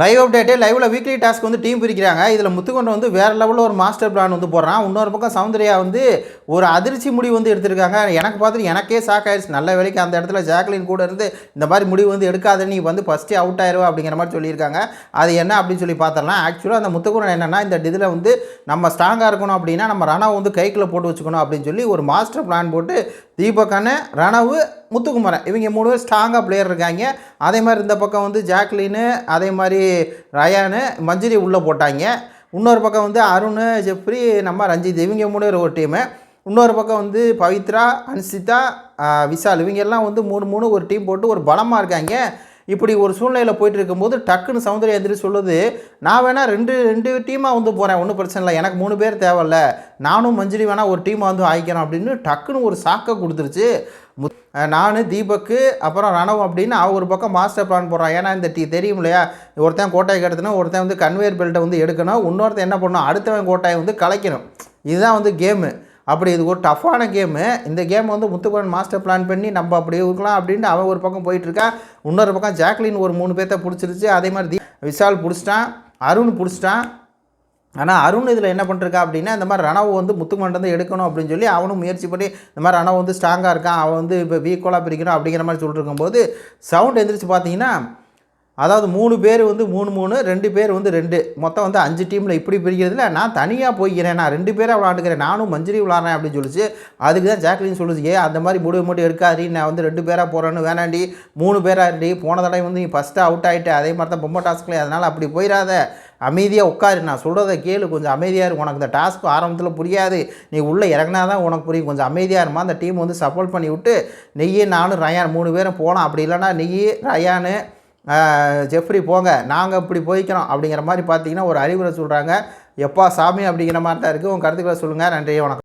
Live update லைவில் weekly task வந்து team பிரிக்கிறாங்க. இதில் முத்துக்கொண்ட வந்து வேறு லெவலில் ஒரு மாஸ்டர் பிளான் வந்து போடுறான். இன்னொரு பக்கம் சௌந்தர்யா வந்து ஒரு அதிர்ச்சி முடிவு வந்து எடுத்திருக்காங்க. எனக்கு பார்த்துட்டு எனக்கே ஷாக் ஆயிடுச்சு நல்ல வேலைக்கு அந்த இடத்துல ஜாக்லின் கூட இருந்து இந்த மாதிரி முடிவு வந்து எடுக்காத நீ வந்து ஃபஸ்ட்டே அவுட் ஆயிருவா அப்படிங்கிற மாதிரி சொல்லியிருக்காங்க. அது என்ன அப்படின்னு சொல்லி பார்த்தரலாம் ஆக்சுவலாக அந்த முத்துக்குறன் என்னென்னா இந்த இதில் வந்து நம்ம ஸ்ட்ராங்காக இருக்கணும் அப்படின்னா நம்ம ரணவை வந்து கைக்குள்ளே போட்டு வச்சுக்கணும் அப்படின்னு சொல்லி ஒரு மாஸ்டர் பிளான் போட்டு தீபக்கான ரணவு முத்துக்குமரன். இவங்க மூணு பேர் ஸ்ட்ராங்காக பிளேயர் இருக்காங்க. அதே மாதிரி இந்த பக்கம் வந்து ஜாக்லின்னு அதே மாதிரி ரயானு மஞ்சரி உள்ளே போட்டாங்க. இன்னொரு பக்கம் வந்து அருண் ஜெப்ரி நம்ம ரஞ்சித். இவங்க மூணு பேர் ஒரு டீமு இன்னொரு பக்கம் வந்து பவித்ரா அன்சிதா விஷால். இவங்க எல்லாம் வந்து மூணு மூணு ஒரு டீம் போட்டு ஒரு பலமாக இருக்காங்க. இப்படி ஒரு சூழ்நிலையில் போயிட்டு இருக்கும்போது டக்குன்னு சௌந்தர்யா எந்திரி சொல்லுது நான் வேணால் ரெண்டு ரெண்டு டீமாக வந்து போகிறேன் ஒன்றும் பிரச்சனை இல்லை. எனக்கு மூணு பேர் தேவையில்ல. நானும் மஞ்சரி வேணால் ஒரு டீமாக வந்து ஆயிக்கிறேன். அப்படின்னு டக்குன்னு ஒரு சாக்கை கொடுத்துருச்சு. நான் தீபக்கு அப்புறம் ரணவ் அப்படின்னு அவ ஒரு பக்கம் மாஸ்டர் பிளான் போடுறான் ஏன்னா இந்த டீ தெரியும் இல்லையா? ஒருத்தன் கோட்டையை எடுத்தணும் ஒருத்தன் வந்து கன்வேயர் பெல்ட்டை வந்து எடுக்கணும் இன்னொருத்தன் என்ன பண்ணணும்? அடுத்தவன் கோட்டையை வந்து கலைக்கணும். இதுதான் வந்து கேமு அப்படி இது ஒரு டஃப்பான கேமு இந்த கேம் வந்து முத்துக்குமரன் மாஸ்டர் பிளான் பண்ணி நம்ம அப்படி இருக்கலாம் அப்படின்ட்டு அவன் ஒரு பக்கம் போயிட்டுருக்கா. இன்னொரு பக்கம் ஜாக்லின் ஒரு மூணு பேர்த்த பிடிச்சிருச்சு. அதே மாதிரி தி விஷால் பிடிச்சிட்டான் அருண் பிடிச்சிட்டான். ஆனால் அருண் இதில் என்ன பண்ணிருக்கா அப்படின்னா இந்த மாதிரி ரணவை வந்து முத்துக்குமரன் எடுக்கணும் அப்படின்னு சொல்லி அவனும் முயற்சி பண்ணி இந்த மாதிரி ரணவ் வந்து ஸ்ட்ராங்காக இருக்கான் அவன் வந்து இப்போ வீக்கோலாக பிரிக்கணும் அப்படிங்கிற மாதிரி சொல்லிட்டு இருக்கும்போது சவுண்ட் எந்திரிச்சு பார்த்தீங்கன்னா அதாவது மூணு பேர் வந்து மூணு மூணு ரெண்டு பேர் வந்து ரெண்டு. மொத்தம் வந்து அஞ்சு டீமில் இப்படி பிரிக்கிறதுல நான் தனியாக போய்க்கிறேன் நான் ரெண்டு பேராக விளாண்டுக்கிறேன் நானும் மஞ்சரி விளாட்றேன் அப்படின்னு சொல்லிச்சு. அதுக்கு தான் ஜாக்லின் சொல்லுச்சு ஏ அந்த மாதிரி முடிவு மட்டும் எடுக்காதீ நான் வந்து ரெண்டு பேராக போகிறேன்னு வேணாண்டி. மூணு பேராக இருடி போன தடவை வந்து நீ ஃபஸ்ட்டு அவுட் ஆகிட்டு அதே மாதிரி தான் பொம்மை டாஸ்க்லேயே அதனால் அப்படி போயிடாத. அமைதியாக உட்காரு. நான் சொல்கிறத கேளு. கொஞ்சம் அமைதியாக இருக்கும் உனக்கு இந்த டாஸ்க்கு ஆரம்பத்தில் புரியாது. நீ உள்ளே இறங்கினா தான் உனக்கு புரியும். கொஞ்சம் அமைதியாக இருமா. அந்த டீம் வந்து சப்போர்ட் பண்ணி விட்டு நெய்யே நானும் ரயான் மூணு பேரும் போகலாம் அப்படி இல்லைனா நெய்யே ரயானு ஜெஃப்ரி போங்க. நாங்கள் இப்படி போய்க்கிறோம். அப்படிங்கிற மாதிரி பார்த்தீங்கன்னா ஒரு அறிவுரை சொல்கிறாங்க எப்பா சாமி அப்படிங்கிற மாதிரி தான் இருக்குது உங்கள் கருத்துக்களை சொல்லுங்கள் நன்றி வணக்கம்.